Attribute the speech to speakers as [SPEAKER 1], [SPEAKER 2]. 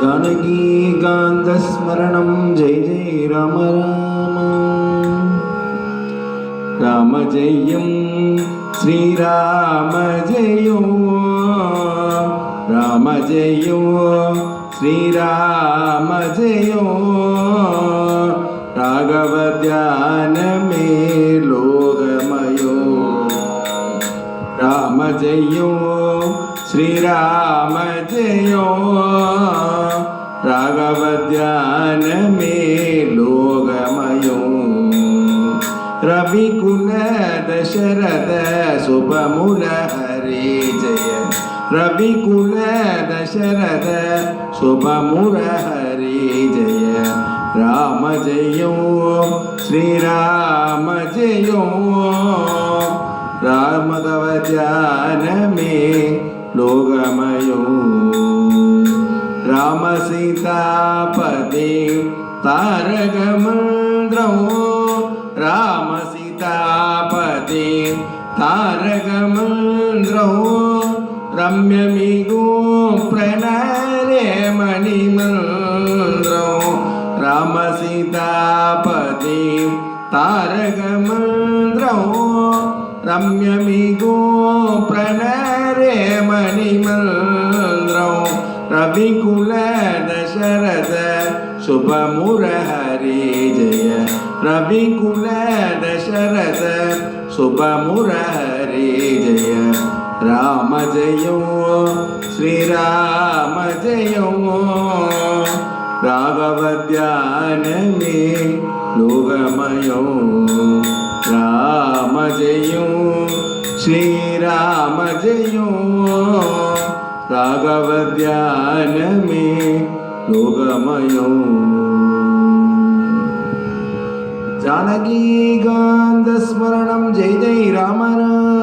[SPEAKER 1] जानकीकान्तस्मरणं जय जय राम राम राम जयं श्रीराम जयो राम जयो श्रीराम जयो। राघव ध्यान में लोगमयो रविकुल दशरथ सुभमुन हरे जय। रवि रविकुल दशरथ मुन हरे जय। राम जयो, श्रीराम जयो। राम ध्यान में లోగమయో రామ సీతాపదే తారకమంద్రం. రామ సీతాపదే తారకమంద్రం. రమ్యమిగు ప్రణరే మణిమంద్రో. రామ సీతాపదే తారకమంద్రం. రమ్యమిగో ప్రణరే மணிமந்திரம் ரவிகுல தசரத சுபமுரஹரி ஜெய. ரவிகுல தசரத சுபமுரஹரி ஜெய. ராம ஜெயோ ஸ்ரீராம ஜெயோ. ராகவத்யானமே லோகமயோ. ராம ஜெயோ. శ్రీరామ జయో రాఘవ ధ్యానమే లోగమయో జానకీకాంత స్మరణం జై జై రామ రామ